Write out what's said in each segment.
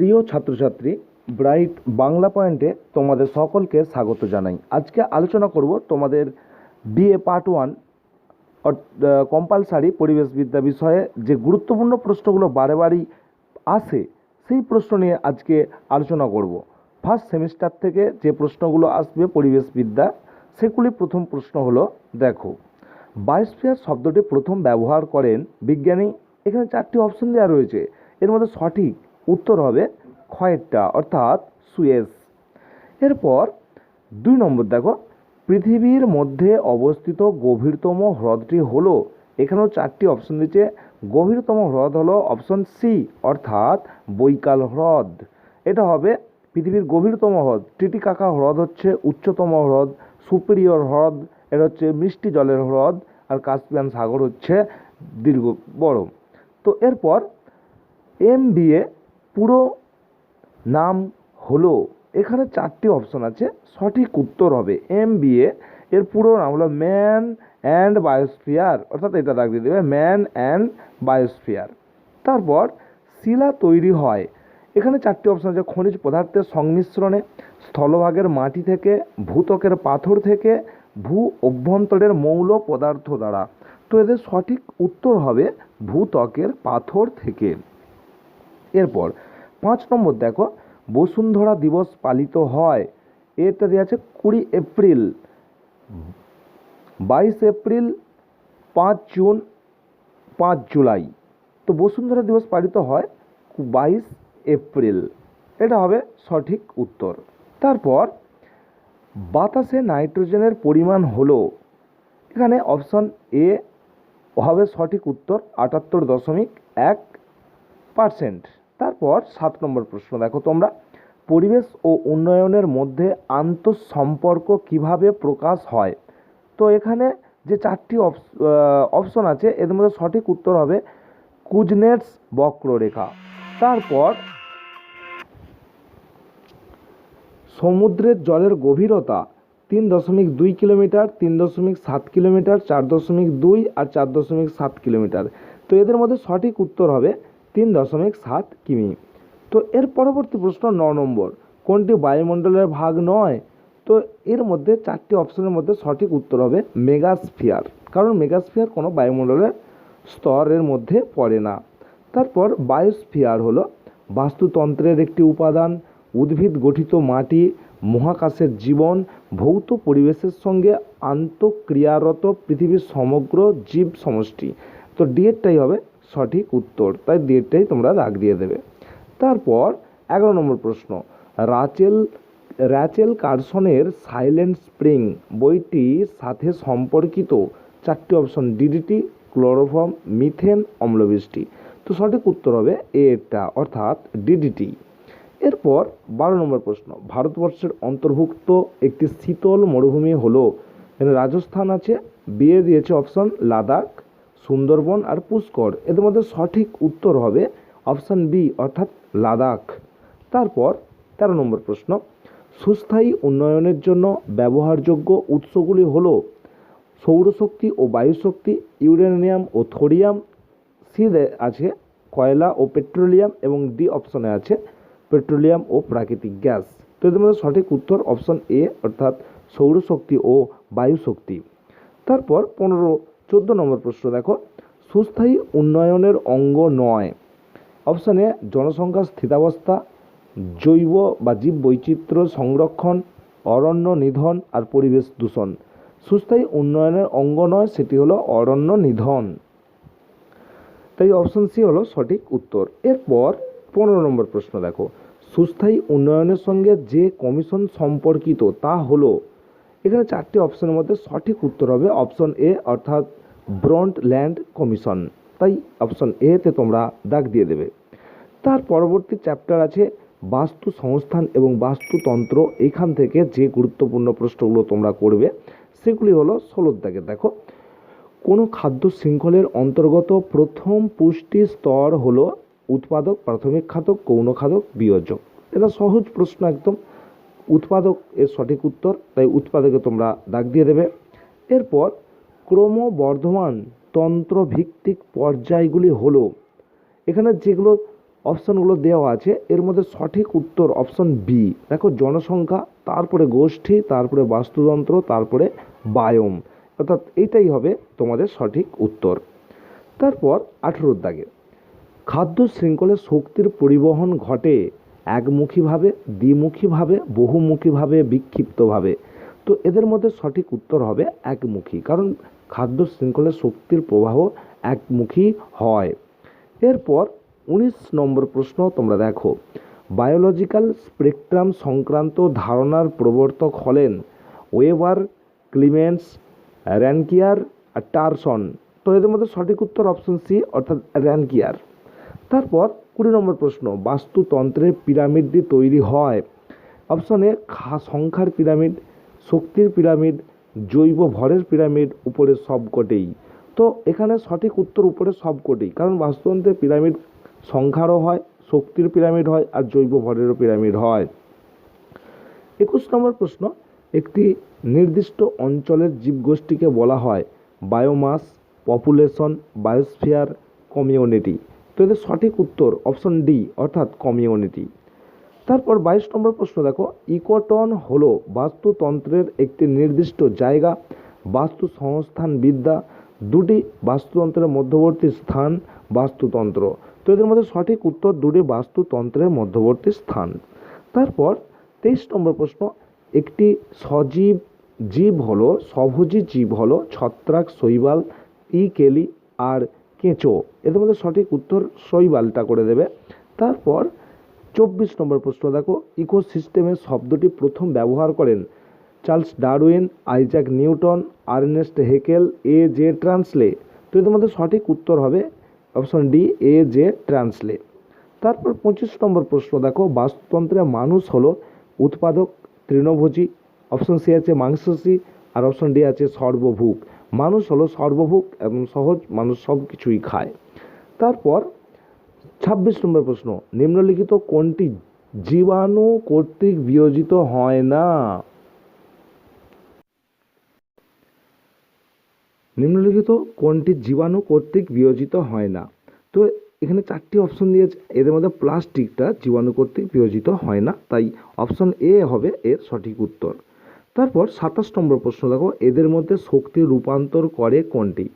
প্রিয় ছাত্রছাত্রী, ব্রাইট বাংলা পয়েন্টে তোমাদের সকলকে স্বাগত জানাই। আজকে আলোচনা করব তোমাদের বিএ পার্ট ওয়ান কম্পালসারি পরিবেশবিদ্যা বিষয়ে যে গুরুত্বপূর্ণ প্রশ্নগুলো বারে বারেই আসে, সেই প্রশ্ন নিয়ে আজকে আলোচনা করব। ফার্স্ট সেমিস্টার থেকে যে প্রশ্নগুলো আসবে পরিবেশবিদ্যা সেগুলি প্রথম প্রশ্ন হলো, দেখো, বায়োস্ফিয়ার শব্দটি প্রথম ব্যবহার করেন বিজ্ঞানী, এখানে চারটি অপশন দেওয়া রয়েছে। এর মধ্যে সঠিক উত্তর হবে ক্ষয়েরটা অর্থাৎ সুয়েস এরপর দুই নম্বর দেখো, পৃথিবীর মধ্যে অবস্থিত গভীরতম হ্রদটি হলো, এখানেও চারটি অপশন দিচ্ছে গভীরতম হ্রদ হলো অপশন সি অর্থাৎ বৈকাল হ্রদ। এটা হবে পৃথিবীর গভীরতম হ্রদ, টিটিকাকা হ্রদ হচ্ছে উচ্চতম হ্রদ, সুপিরিয়র হ্রদ, এটা হচ্ছে মিষ্টি জলের হ্রদ, আর কাস্পিয়ান সাগর হচ্ছে দীর্ঘ বড়। তো এরপর এম বিএ পুরো নাম হলো, এখানে চারটি অপশন আছে, সঠিক উত্তর হবে এম বিএ এর পুরো নাম হলো ম্যান অ্যান্ড বায়োস্ফিয়ার অর্থাৎ এটা দাগ দিয়ে দেবে ম্যান অ্যান্ড বায়োস্ফিয়ার তারপর শিলা তৈরি হয়, এখানে চারটি অপশন আছে, খনিজ পদার্থের সংমিশ্রণে, স্থলভাগের মাটি থেকে, ভূত্বকের পাথর থেকে, ভূ অভ্যন্তরের মৌল পদার্থ দ্বারা। তো এদের সঠিক উত্তর হবে ভূত্বকের পাথর থেকে। এরপর পাঁচ নম্বর দেখো, বসুন্ধরা দিবস পালিত হয়। এতে দেওয়া আছে কুড়ি এপ্রিল। বাইশ এপ্রিল, পাঁচ জুন, পাঁচ জুলাই। তো বসুন্ধরা দিবস পালিত হয় বাইশ এপ্রিল। এটা হবে সঠিক উত্তর। তারপর, বাতাসে নাইট্রোজেনের পরিমাণ হলো। এখানে অপশন এ হবে সঠিক উত্তর আটাত্তর দশমিক এক পার্সেন্ট। তারপর সাত নম্বর প্রশ্ন, দেখো তোমরা, পরিবেশ ও উন্নয়নের মধ্যে আন্তঃসম্পর্ক কীভাবে প্রকাশ হয়? তো এখানে যে চারটি অপশন আছে এর মধ্যে সঠিক উত্তর হবে কুজনেটস বক্ররেখা। তারপর সমুদ্রের জলের গভীরতা তিন দশমিক দুই কিলোমিটার, তিন দশমিক সাত কিলোমিটার, চার দশমিক দুই আর চার দশমিক সাত কিলোমিটার। তো এদের মধ্যে সঠিক উত্তর হবে তিন দশমিক সাত কিমি। তো এর পরবর্তী প্রশ্ন ন নম্বর, কোনটি বায়ুমণ্ডলের ভাগ নয়? তো এর মধ্যে চারটি অপশনের মধ্যে সঠিক উত্তর হবে মেগাস্ফিয়ার, কারণ মেগাস্ফিয়ার কোনো বায়ুমণ্ডলের স্তরের মধ্যে পড়ে না। তারপর বায়োস্ফিয়ার হলো বাস্তুতন্ত্রের একটি উপাদান, উদ্ভিদ গঠিত মাটি, মহাকাশের জীবন, ভৌত পরিবেশের সঙ্গে আন্তঃক্রিয়ারত পৃথিবীর সমগ্র জীব সমষ্টি তো ডিএডটাই হবে সঠিক উত্তর, তাই ডিএডটাই তোমরা দাগ দিয়ে দেবে। তারপর এগারো নম্বর প্রশ্ন, রাচেল র্যাচেল কার্সনের সাইলেন্ট স্প্রিং বইটির সাথে সম্পর্কিত চারটি অপশন ডিডিটি ক্লোরোফর্ম, মিথেন, অম্লবৃষ্টি। তো সঠিক উত্তর হবে এটা অর্থাৎ ডিডিটি এরপর বারো নম্বর প্রশ্ন, ভারতবর্ষের অন্তর্ভুক্ত একটি শীতল মরুভূমি হলো, এখানে রাজস্থান আছে বিয়ে দিয়েছে অপশন লাদাখ। সুন্দরবন আর পুষ্কর। এদের মধ্যে সঠিক উত্তর হবে অপশান বি, অর্থাৎ লাদাখ। তারপর তেরো নম্বর প্রশ্ন, সুস্থায়ী উন্নয়নের জন্য ব্যবহারযোগ্য উৎসগুলি হল সৌরশক্তি ও বায়ুশক্তি, ইউরেনিয়াম ও থোরিয়াম সি আছে কয়লা ও পেট্রোলিয়াম এবং ডি অপশনে আছে পেট্রোলিয়াম ও প্রাকৃতিক গ্যাস। তো এদের মধ্যে সঠিক উত্তর অপশন এ, অর্থাৎ সৌরশক্তি ও বায়ুশক্তি। তারপর পনেরো চোদ্দ নম্বর প্রশ্ন, দেখো। সুস্থায়ী উন্নয়নের অঙ্গ নয়। অপশানে জনসংখ্যা স্থিতাবস্থা, জৈব বা জীব বৈচিত্র্য সংরক্ষণ, অরণ্য নিধন আর পরিবেশ দূষণ। সুস্থায়ী উন্নয়নের অঙ্গ নয়, সেটি হলো অরণ্য নিধন। তাই অপশন সি হলো সঠিক উত্তর। এরপর পনেরো নম্বর প্রশ্ন, দেখো। সুস্থায়ী উন্নয়নের সঙ্গে যে কমিশন সম্পর্কিত, তা হলো এখানে চারটি অপশনের মধ্যে সঠিক উত্তর হবে অপশন এ অর্থাৎ ব্রন্ট ল্যান্ড কমিশন তাই অপশন এতে তোমরা দাগ দিয়ে দেবে। তার পরবর্তী চ্যাপ্টার আছে বাস্তু সংস্থান এবং বাস্তুতন্ত্র। এইখান থেকে যে গুরুত্বপূর্ণ প্রশ্নগুলো তোমরা করবে, সেগুলি হলো ষোলোর দাগে। দেখো, কোনো খাদ্য শৃঙ্খলের অন্তর্গত প্রথম পুষ্টি স্তর হলো উৎপাদক, প্রাথমিক খাদক গৌণ খাদক বিয়োজক। এটা সহজ প্রশ্ন একদম। উৎপাদক এর সঠিক উত্তর, তাই উৎপাদকে তোমরা দাগ দিয়ে দেবে। এরপর ক্রমবর্ধমান তন্ত্রভিত্তিক পর্যায়গুলি হলো, এখানে যেগুলো অপশানগুলো দেওয়া আছে, এর মধ্যে সঠিক উত্তর অপশন বি দেখো, জনসংখ্যা, তারপরে গোষ্ঠী, তারপরে বাস্তুতন্ত্র, তারপরে বায়ম। অর্থাৎ এইটাই হবে তোমাদের সঠিক উত্তর। তারপর আঠেরোর দাগে, খাদ্য শৃঙ্খলে শক্তির পরিবহন ঘটে একমুখীভাবে, দ্বিমুখীভাবে, বহুমুখীভাবে, বিক্ষিপ্তভাবে। তো এদের মধ্যে সঠিক উত্তর হবে একমুখী। কারণ খাদ্য শৃঙ্খলে শক্তির প্রবাহ একমুখী হয়। এরপর উনিশ নম্বর প্রশ্ন তোমরা দেখো। বায়োলজিক্যাল স্পেকট্রাম সংক্রান্ত ধারণার প্রবর্তক হলেন ওয়েবার ক্লিমেন্স, র্যানকিয়ার টারসন। তো এদের মধ্যে সঠিক উত্তর অপশন সি, অর্থাৎ র্যানকিয়ার। তারপর কুড়ি নম্বর প্রশ্ন, বাস্তুতন্ত্রের পিরামিডটি তৈরি হয়। অপশন এ, খা সংখ্যার পিরামিড, শক্তির পিরামিড, জৈব ভরের পিরামিড উপরে সবকটেই। তো এখানে সঠিক উত্তর উপরে সবকটেই, কারণ বাস্তুতন্ত্রের পিরামিড সংখ্যারও হয়, শক্তির পিরামিড হয়, আর জৈব ভরেরও পিরামিড হয়। একুশ নম্বর প্রশ্ন, একটি নির্দিষ্ট অঞ্চলের জীবগোষ্ঠীকে বলা হয় বায়োমাস, পপুলেশন, বায়োস্ফিয়ার, কমিউনিটি। তো এদের সঠিক উত্তর অপশন ডি, অর্থাৎ কমিউনিটি তারপর বাইশ নম্বর প্রশ্ন, দেখো, ইকোটন হলো বাস্তুতন্ত্রের একটি নির্দিষ্ট জায়গা বাস্তু সংস্থান বিদ্যা দুটি বাস্তুতন্ত্রের মধ্যবর্তী স্থান, বাস্তুতন্ত্র। তো এদের মধ্যে সঠিক উত্তর দুটি বাস্তুতন্ত্রের মধ্যবর্তী স্থান। তারপর তেইশ নম্বর প্রশ্ন, একটি সজীব জীব হলো সভোজী জীব হলো ছত্রাক, শৈবাল, ই কেলি আর কেঁচো। এদের মধ্যে সঠিক উত্তর শৈবালটা করে দেবে। তারপর চব্বিশ নম্বর প্রশ্ন, দেখো, ইকোসিস্টেমের শব্দটি প্রথম ব্যবহার করেন Charles Darwin, Isaac Newton, Ernest Haeckel, A J Tansley. তো এদের মধ্যে সঠিক উত্তর হবে option D, A J Tansley. তারপর পঁচিশ নম্বর প্রশ্ন, দেখো বাস্তুতন্ত্রে মানুষ হলো উৎপাদক তৃণভোজী। অপশন সি আছে মাংসাশী আর অপশন ডি আছে সর্বভুক মানুষ হলো সর্বভুক এবং সহজ, মানুষ সব কিছুই খায়। তারপর ছাব্বিশ নম্বর প্রশ্ন, নিম্নলিখিত কোনটি জীবাণু কর্তৃক বিয়োজিত হয় না? নিম্নলিখিত কোনটি জীবাণু কর্তৃক বিয়োজিত হয় না? তো এখানে চারটি অপশন দিয়েছে। এদের মধ্যে প্লাস্টিকটা জীবাণু কর্তৃক বিয়োজিত হয় না, তাই অপশন এ হবে এর সঠিক উত্তর। তারপর সাতাশ নম্বর প্রশ্ন দেখো, এদের মধ্যে শক্তি রূপান্তর করে কোনটি?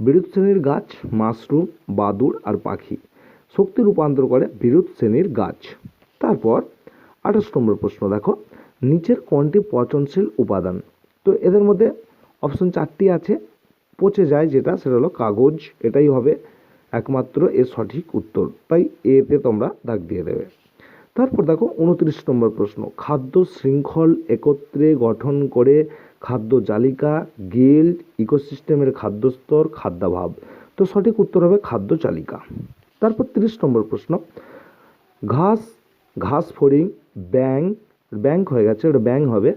বিরুৎ শ্রেণির গাছ, মাশরুম, বাদুড় আর পাখি। শক্তি রূপান্তর করে বিরুৎ শ্রেণির গাছ। তারপর আঠাশ নম্বর প্রশ্ন দেখো, নিচের কোনটি পচনশীল উপাদান? তো এদের মধ্যে অপশন চারটি আছে, পচে যায় যেটা, সেটা হলো কাগজ, এটাই হবে একমাত্র এর সঠিক উত্তর। তাই এতে তোমরা দাগ দিয়ে দেবে। তারপর দেখো উনত্রিশ নম্বর প্রশ্ন। খাদ্য শৃঙ্খল একত্রে গঠন করে খাদ্য জালিকা, গিল্ড, ইকোসিস্টেমের খাদ্যস্তর, খাদ্যাভাব। তো সঠিক উত্তর হবে খাদ্য চালিকা তারপর তিরিশ নম্বর প্রশ্ন। ঘাস ঘাস ফড়িং ব্যাং ব্যাংক হয়ে গেছে ওটা ব্যাং হবে।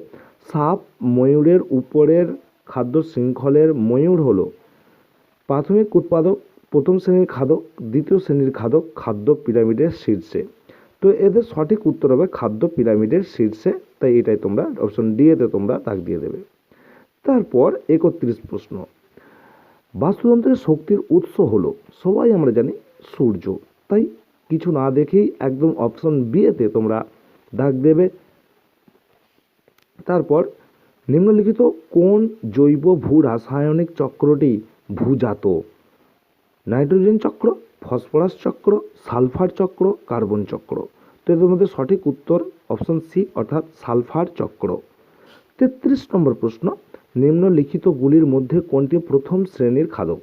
সাপ, ময়ূরের উপরের খাদ্য শৃঙ্খলের ময়ূর হলো প্রাথমিক উৎপাদক, প্রথম শ্রেণির খাদক, দ্বিতীয় শ্রেণির খাদক, খাদ্য পিরামিডের শীর্ষে। তো এদের সঠিক উত্তর হবে খাদ্য পিরামিডের শীর্ষে, তাই এটাই তোমরা অপশন ডি এতে তোমরা দাগ দিয়ে দেবে। তারপর একত্রিশ প্রশ্ন। বাস্তুতন্ত্রের শক্তির উৎস হলো, সবাই আমরা জানি সূর্য। তাই কিছু না দেখেই একদম অপশন বিয়েতে তোমরা দাগ দেবে। তারপর নিম্নলিখিত কোন জৈব ভূ রাসায়নিক চক্রটি ভূজাত? নাইট্রোজেন চক্র, ফসফরাস চক্র, সালফার চক্র, কার্বন চক্র। তো এদের মধ্যে সঠিক উত্তর অপশন সি অর্থাৎ সালফার চক্র। তেত্রিশ নম্বর প্রশ্ন নিম্নলিখিতগুলির মধ্যে কোনটি প্রথম শ্রেণির খাদক?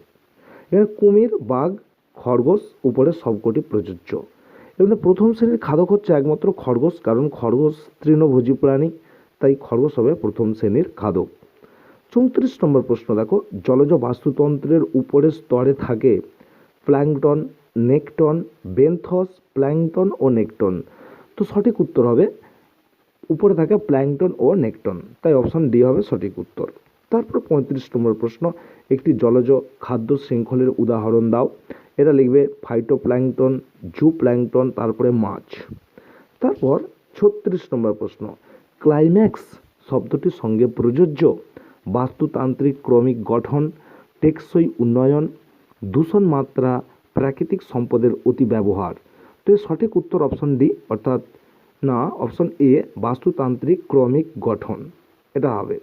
এখানে কুমির, বাঘ, খরগোশ উপরে সবকটি প্রযোজ্য। মধ্যে প্রথম শ্রেণির খাদক হচ্ছে একমাত্র খরগোশ, কারণ খরগোশ তৃণভোজী প্রাণী, তাই খরগোশ হবে প্রথম শ্রেণির খাদক। চৌত্রিশ নম্বর প্রশ্ন, দেখো, জলজ বাস্তুতন্ত্রের উপরের স্তরে থাকে প্ল্যাংটন নেকটন, বেনথস, প্ল্যাংটন ও নেকটন। তো সঠিক উত্তর হবে, উপরে থাকে প্ল্যাংটন ও নেকটন। তাই অপশান ডি হবে সঠিক উত্তর। তারপর পঁয়ত্রিশ নম্বর প্রশ্ন, একটি জলজ খাদ্য শৃঙ্খলের উদাহরণ দাও। এটা লিখবে ফাইটোপ্ল্যাংটন জু প্ল্যাংটন তারপরে মাছ। তারপর ছত্রিশ নম্বর প্রশ্ন ক্লাইম্যাক্স শব্দটির সঙ্গে প্রযোজ্য? বাস্তুতান্ত্রিক ক্রমিক গঠন, টেকসই উন্নয়ন, দূষণ মাত্রা প্রাকৃতিক সম্পদের অতি ব্যবহার। তো সঠিক উত্তর অপশন ডি অর্থাৎ না অপশন এ বাস্তুতান্ত্রিক ক্রমিক গঠন। এটা হবে।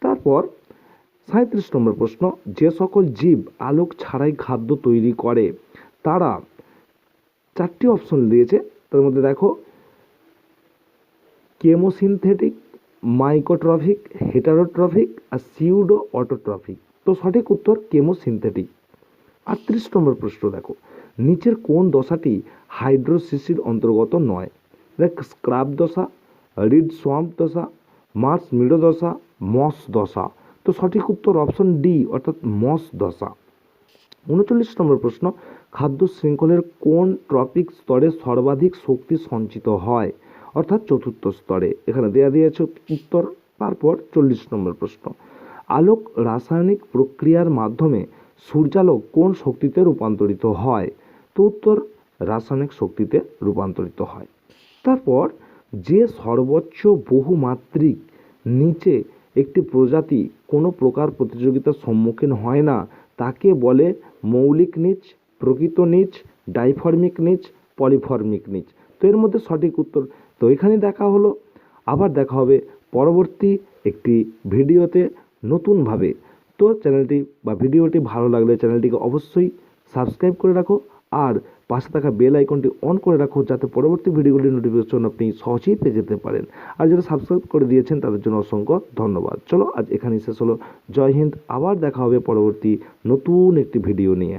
তারপর সাঁত্রিশ নম্বর প্রশ্ন, যে সকল জীব আলোক ছাড়াই খাদ্য তৈরি করে, তারা চারটি অপশন দিয়েছে। তার মধ্যে দেখো, কেমোসিনথেটিক, মাইকোট্রফিক, হেটারোট্রফিক আর সিউডো অটোট্রফিক তো সঠিক উত্তর কেমোসিনথেটিক। আটত্রিশ নম্বর প্রশ্ন দেখো। নিচের কোন দশাটি হাইড্রোসিসির অন্তর্গত নয়? দেখ, স্ক্রাব দশা, রিড সোয়াম্প দশা, মার্স মিডো দশা, মস দশা। তো সঠিক উত্তর অপশন ডি, অর্থাৎ মস দশা। উনচল্লিশ নম্বর প্রশ্ন, খাদ্য শৃঙ্খলের কোন ট্রপিক স্তরে সর্বাধিক শক্তি সঞ্চিত হয়? অর্থাৎ চতুর্থ স্তরে। এখানে দেয়া দিয়েছে উত্তর, তারপর চল্লিশ নম্বর প্রশ্ন। আলোক রাসায়নিক প্রক্রিয়ার মাধ্যমে সূর্যালোক কোন শক্তিতে রূপান্তরিত হয়? তো উত্তর, রাসায়নিক শক্তিতে রূপান্তরিত হয়। তারপর, যে সর্বোচ্চ বহুমাত্রিক নিচে একটি প্রজাতি কোনো প্রকার প্রতিযোগিতার সম্মুখীন হয় না, তাকে বলে মৌলিক নিচ, প্রকৃত নিচ, ডাইফর্মিক নিচ, পলিফর্মিক নিচ। তো এর মধ্যে সঠিক উত্তর তো এখানে দেখা হলো। আবার দেখা হবে পরবর্তী একটি ভিডিওতে নতুনভাবে। তো চ্যানেলটি বা ভিডিওটি ভালো লাগলে চ্যানেলটিকে অবশ্যই সাবস্ক্রাইব করে রাখো আর পাশে থাকা বেল আইকনটি অন করে রাখো যাতে পরবর্তী ভিডিওগুলির নোটিফিকেশন আপনি সহজেই পেয়ে যেতে পারেন। আর যারা সাবস্ক্রাইব করে দিয়েছেন, তাদের জন্য অসংখ্য ধন্যবাদ। চলো আজ এখানেই শেষ হলো। জয় হিন্দ। আবার দেখা হবে পরবর্তী নতুন একটি ভিডিও নিয়ে।